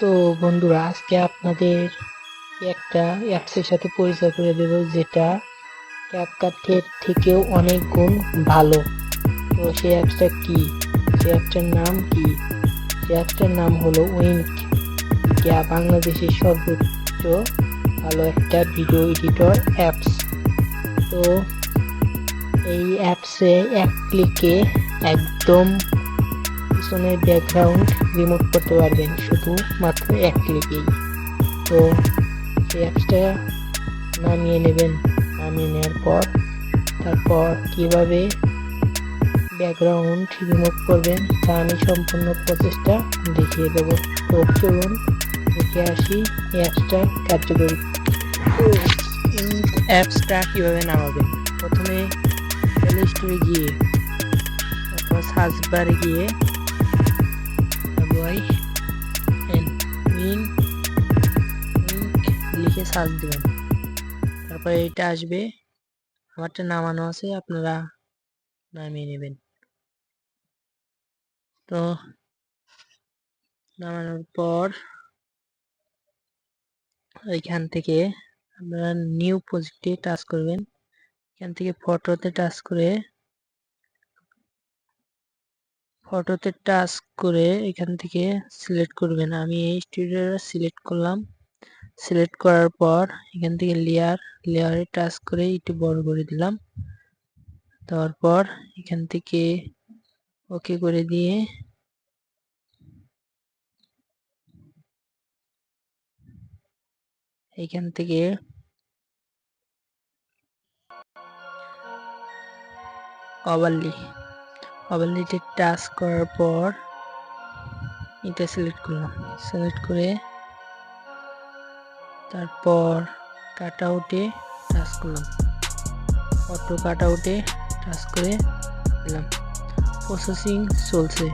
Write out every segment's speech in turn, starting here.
তো বন্ধুরা, আজকে আপনাদের একটা অ্যাপসের সাথে পরিচয় করে দেব যেটা ক্যাপকাটের থেকেও অনেক গুণ ভালো। তো সেই অ্যাপসটা কি? সেই অ্যাপসটার নাম কি? সেই অ্যাপসটার নাম হলো উইঙ্ক যা বাংলাদেশের সর্বোচ্চ ভালো একটা ভিডিও এডিটর অ্যাপস তো এই অ্যাপসে এক ক্লিকে একদম পিছনের ব্যাকগ্রাউন্ড রিমুভ করতে পারবেন, শুধু মাত্র এক ক্লিকেই তো সেই অ্যাপসটা নামিয়ে নেবেন, নামিয়ে নেওয়ার পর তারপর কীভাবে ব্যাকগ্রাউন্ড রিমুভ করবেন, তা আমি সম্পূর্ণ প্রচেষ্টা দেখিয়ে দেব। তো চলুন, দেখে আসি অ্যাপসটা কার্যকরী। অ্যাপসটা কীভাবে নামাবেন? প্রথমে প্লে স্টোরে গিয়ে, তারপর সার্চ বারে গিয়ে উইন লিখে সার্চ দেবেন। তারপরে এটা আসবে। আমারটা নামানো আছে, আপনারা নামিয়ে নেবেন। তো নামানোর পর এখান থেকে আপনারা নিউ প্রজেক্টে টাচ করবেন। এখান থেকে ফটোতে টাচ করে ফটোতে টাচ করে এখান থেকে সিলেক্ট করবেন। আমি এই স্টুডিওটা সিলেক্ট করলাম। সিলেক্ট করার পর এখান থেকে লেয়ার লেয়ারে টাচ করে একটু বড় করে দিলাম। তারপর এখান থেকে ওকে করে দিয়ে এখান থেকে ওভারলি ওভারলিতে টাচ করার পর এটা সিলেক্ট করলাম। সিলেক্ট করে তারপর কাট আউটে টাচ করলাম। অটো কাট আউটে টাচ করে দিলাম। প্রসেসিং চলছে।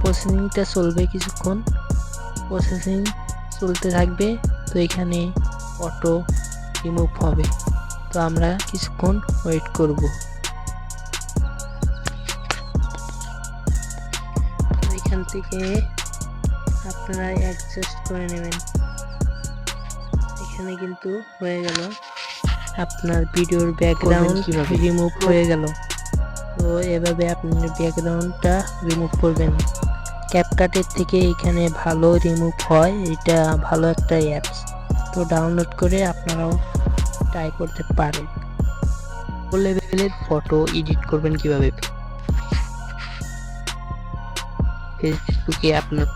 প্রসেসিংটা চলবে কিছুক্ষণ। প্রসেসিং চলতে থাকবে। তো এখানে অটো রিমুভ হবে। তো আমরা কিছুক্ষণ ওয়েট করব। থেকে আপনারা অ্যাডজাস্ট করে নেবেন। এখানে কিন্তু হয়ে গেল। আপনার ভিডিওর ব্যাকগ্রাউন্ড কীভাবে? রিমুভ হয়ে গেল। তো এভাবে আপনি ব্যাকগ্রাউন্ডটা রিমুভ করবেন। ক্যাপকাটের থেকে এখানে ভালো রিমুভ হয়। এটা ভালো একটা অ্যাপস তো ডাউনলোড করে আপনারাও ট্রাই করতে পারেন। লেভেলের ফটো এডিট করবেন কীভাবে? ফেসবুকে আপনার